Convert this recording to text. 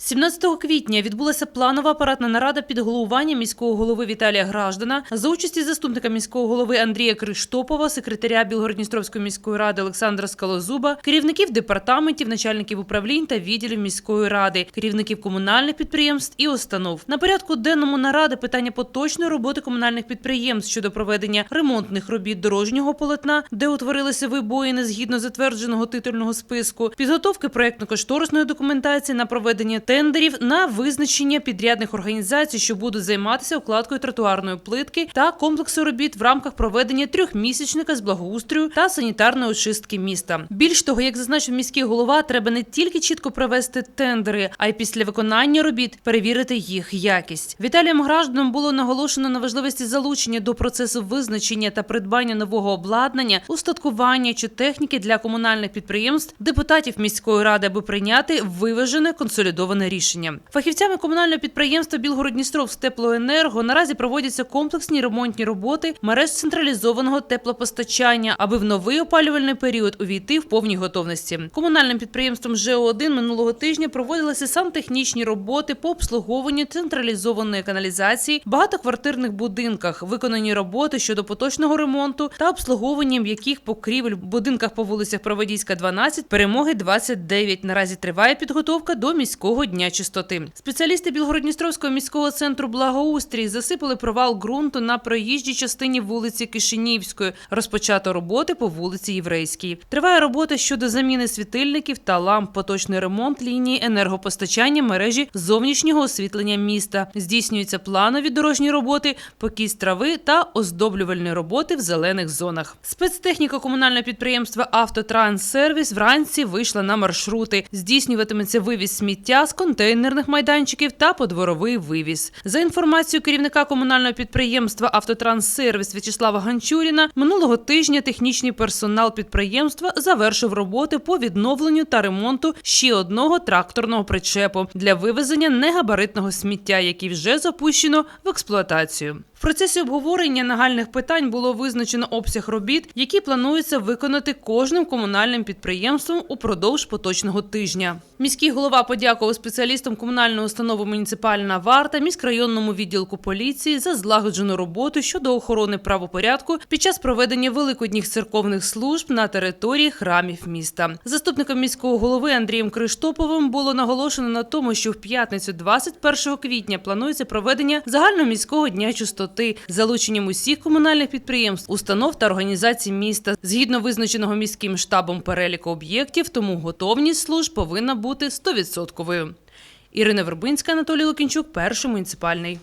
17 квітня відбулася планова апаратна нарада під головуванням міського голови Віталія Граждана за участі заступника міського голови Андрія Криштопова, секретаря Білгородністровської міської ради Олександра Скалозуба, керівників департаментів, начальників управлінь та відділів міської ради, керівників комунальних підприємств і установ. На порядку денному наради питання поточної роботи комунальних підприємств щодо проведення ремонтних робіт дорожнього полотна, де утворилися вибоїни згідно затвердженого титульного списку, підготовки проектно-кошторисної документації на проведення тендерів на визначення підрядних організацій, що будуть займатися укладкою тротуарної плитки та комплексу робіт в рамках проведення трьохмісячника з благоустрою та санітарної очистки міста. Більш того, як зазначив міський голова, треба не тільки чітко провести тендери, а й після виконання робіт перевірити їх якість. Віталієм Гражданом було наголошено на важливості залучення до процесу визначення та придбання нового обладнання, устаткування чи техніки для комунальних підприємств, депутатів міської ради, аби прийняти виважене консолідоване рішення. Фахівцями комунального підприємства Білгород-Дністровськ теплоенерго наразі проводяться комплексні ремонтні роботи мереж централізованого теплопостачання, аби в новий опалювальний період увійти в повній готовності. Комунальним підприємством ЖО1 минулого тижня проводилися сантехнічні роботи по обслуговуванню централізованої каналізації в багатоквартирних будинках, виконані роботи щодо поточного ремонту та обслуговуванням яких покрівель в будинках по вулицях Проводійська, 12, перемоги 29. Наразі триває підготовка до міського дня чистоти. Спеціалісти Білгородністровського міського центру благоустрій засипали провал ґрунту на проїжджій частині вулиці Кишинівської. Розпочато роботи по вулиці Єврейській. Триває робота щодо заміни світильників та ламп, поточний ремонт лінії енергопостачання мережі зовнішнього освітлення міста. Здійснюються планові дорожні роботи, покіс трави та оздоблювальні роботи в зелених зонах. Спецтехніка комунального підприємства Автотранссервіс вранці вийшла на маршрути. Здійснюватиметься вивіз сміття з контейнерних майданчиків та подворовий вивіз. За інформацією керівника комунального підприємства Автотранссервіс В'ячеслава Ганчуріна, минулого тижня технічний персонал підприємства завершив роботи по відновленню та ремонту ще одного тракторного причепу для вивезення негабаритного сміття, який вже запущено в експлуатацію. В процесі обговорення нагальних питань було визначено обсяг робіт, які планується виконати кожним комунальним підприємством упродовж поточного тижня. Міський голова подякував спеціалістам комунальної установи муніципальна варта міськрайонному відділку поліції за злагоджену роботу щодо охорони правопорядку під час проведення великодніх церковних служб на території храмів міста. Заступником міського голови Андрієм Криштоповим було наголошено на тому, що в п'ятницю, 21 квітня, планується проведення загальноміського дня чистоти з залученням усіх комунальних підприємств, установ та організацій міста згідно визначеного міським штабом переліку об'єктів. Тому готовність служб повинна бути 100%. Ірина Вербинська, Анатолій Лукінчук, перший муніципальний.